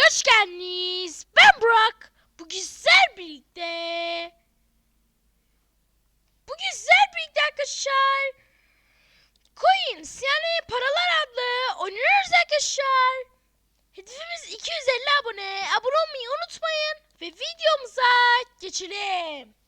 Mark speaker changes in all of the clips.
Speaker 1: hoş geldiniz. Ben Burak. Bu güzel birlikte. Bu güzel birlikte arkadaşlar. Coins yani paralar adlı oynuyoruz arkadaşlar. Hedefimiz 250 abone. Abone olmayı unutmayın. Ve videomuza geçelim.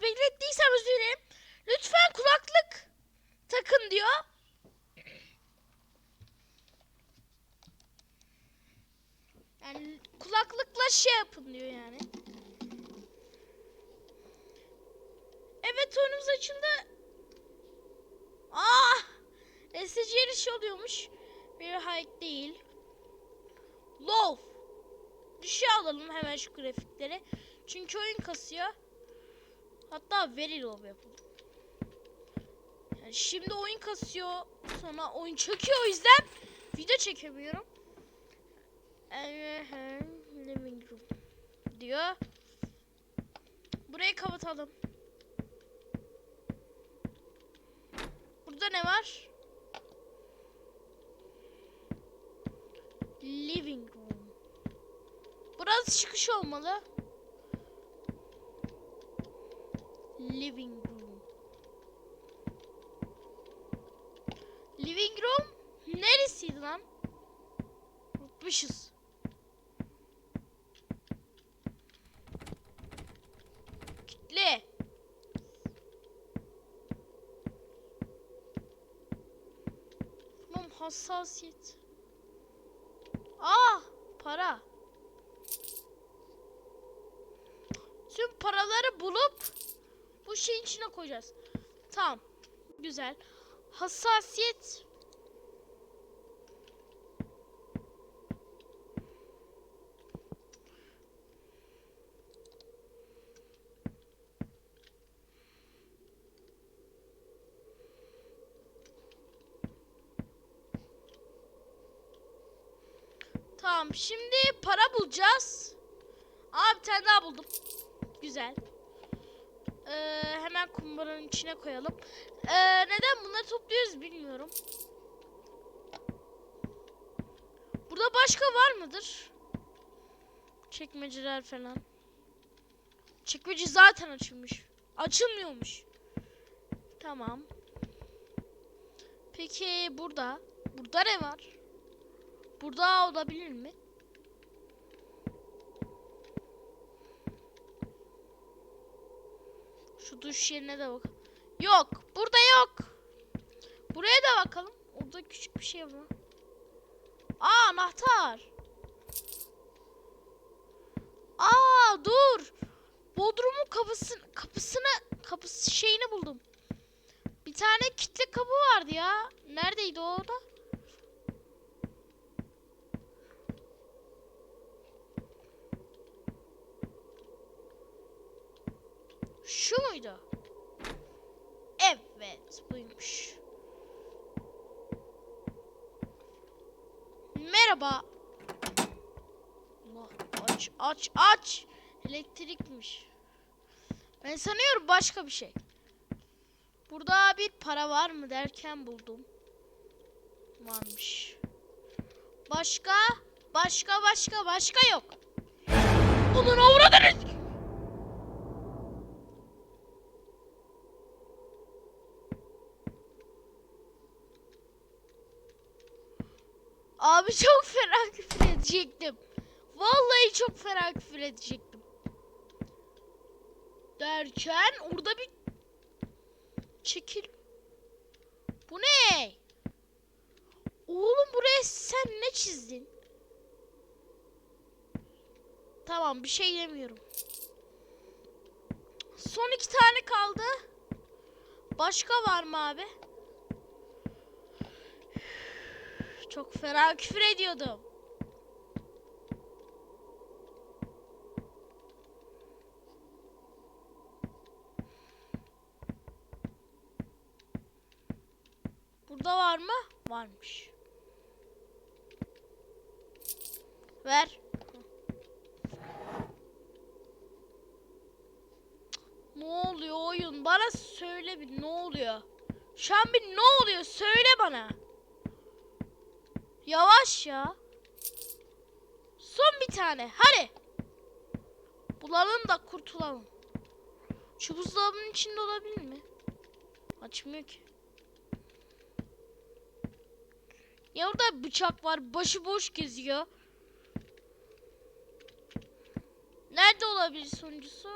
Speaker 1: Biraz beklettiysem özür dilerim. Lütfen kulaklık takın diyor. Yani kulaklıkla şey yapın diyor yani. Evet oyunumuz açıldı. Ah! SC yarışı oluyormuş. Bir hike değil. Low. Düşe alalım hemen şu grafikleri. Çünkü oyun kasıyor. Hatta very low yapalım. Yani şimdi oyun kasıyor. Sonra oyun çöküyor o yüzden video çekemiyorum. Living room diyor. Burayı kapatalım. Burada ne var? Living room. Burası çıkış olmalı. Living room. Living room neresiydi lan? Unutmuşuz. Kitle. Tamam hassasiyet. Ah para. Şeyin içine koyacağız. Tamam. Güzel. Hassasiyet. Tamam. Şimdi para bulacağız. Aa bir tane daha buldum. Güzel. Ee, hemen kumbaranın içine koyalım. Ee, neden bunları topluyoruz bilmiyorum. Burada başka var mıdır? Çekmeceler falan. Çekmece zaten açılmış. Açılmıyormuş. Tamam. Peki burada? Burada ne var? Burada olabilir mi? Şu duş yerine de bak. Yok. Burada yok. Buraya da bakalım. Orada küçük bir şey var. Aa anahtar. Aa dur. Bodrumun kapısını kapısını kapısı şeyini buldum. Bir tane kilitli kapı vardı ya. Neredeydi o da? Şu muydu? Evet, buymuş. Merhaba. Allah, aç, aç, aç. Elektrikmiş. Ben sanıyorum başka bir şey. Burada bir para var mı derken buldum. Varmış. Başka, başka, başka, başka yok. Bunun avradını... Abi çok fena küfür edecektim. Vallahi çok fena küfür edecektim. Derken orada bir çekil. Bu ne? Oğlum buraya sen ne çizdin? Tamam bir şey demiyorum. Son iki tane kaldı. Başka var mı abi? Çok fena küfür ediyordum. Burada var mı? Varmış. Ver. Ne oluyor Bana söyle bir ne oluyor? Şu an bir ne oluyor? Söyle bana. Yavaş ya. Son bir tane. Hadi. Bulalım da kurtulalım. Şu buzdolabının içinde olabilir mi? Açmıyor ki. Ya orada bıçak var. Başıboş geziyor. Nerede olabilir sonuncusu?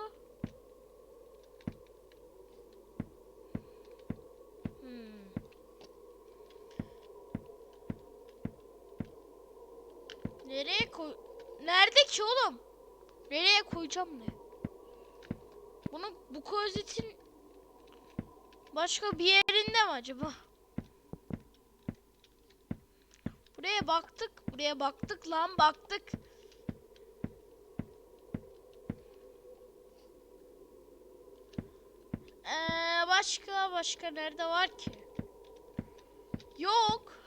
Speaker 1: Hmm. Nereye koy... Nerede ki oğlum? Nereye koyacağım ne? Bunu bu klozetin başka bir yerinde mi acaba? Buraya baktık, buraya baktık lan baktık. Ee, başka başka nerede var ki? Yok.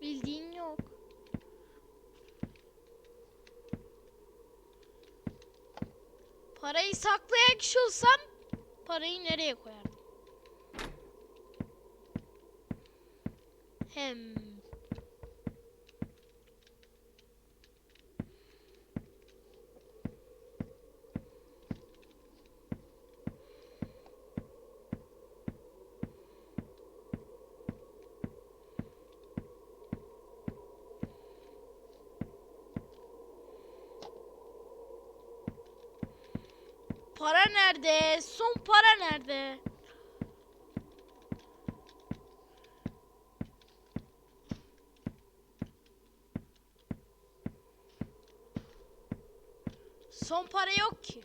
Speaker 1: Bildiğin yok. Parayı saklayan kişi olsam parayı nereye koyardım? Hem para nerede? Son para nerede? Son para yok ki.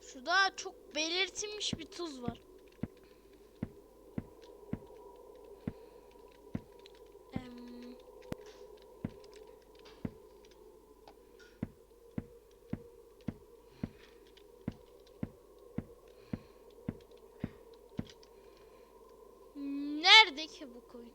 Speaker 1: Şurada çok belirtilmiş bir tuz var. Em, Nerede ki bu koyun?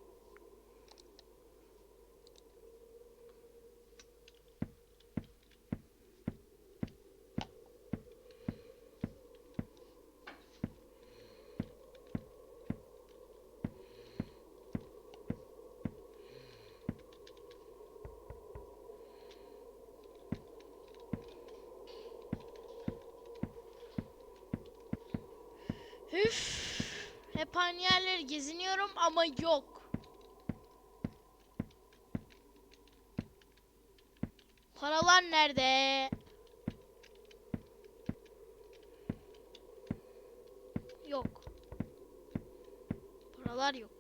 Speaker 1: Üf. Hep aynı yerleri geziniyorum ama yok. Paralar nerede? Yok. Paralar yok.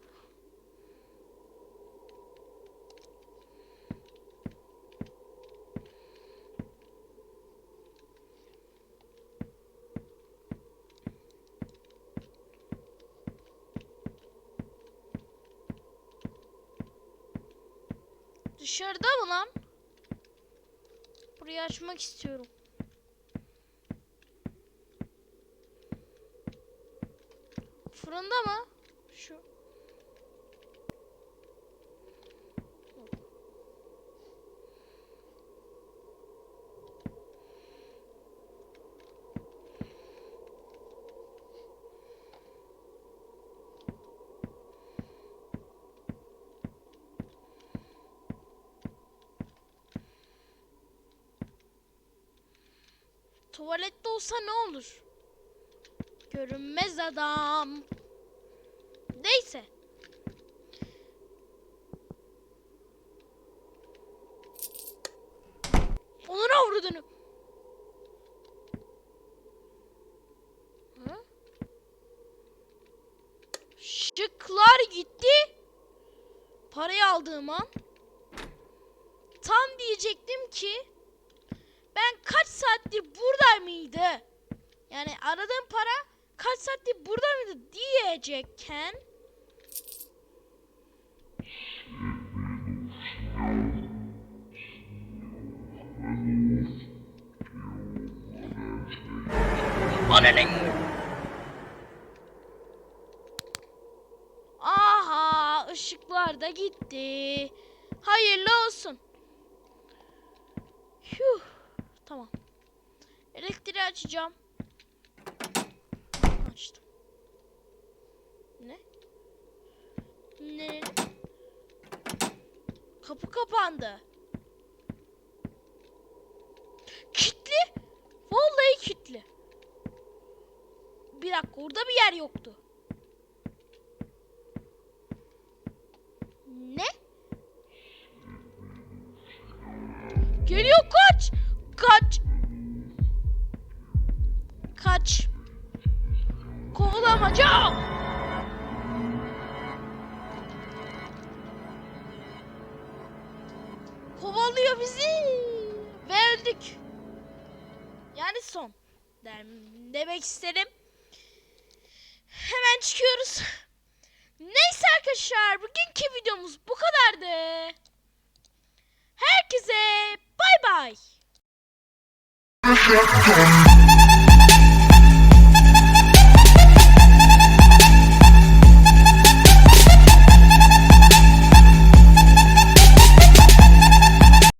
Speaker 1: Dışarıda mı lan? Burayı açmak istiyorum. Fırında mı? Şu. Yok. Tuvalette olsa ne olur? Görünmez adam. Neyse. Onun avradını. Şıklar gitti. Parayı aldığım an. Tam diyecektim ki ben kaç saattir burada mıydı? Yani aradığım para kaç saattir burada mıydı diyecekken Aha ışıklar da gitti. Hayırlı olsun. Tamam. Elektriği açacağım. Açtım. Ne? Ne? Kapı kapandı. Kitli. Vallahi kitli. Bir dakika orada bir yer yoktu. Arkadaşlar bugünkü videomuz bu kadardı. Herkese bay bay.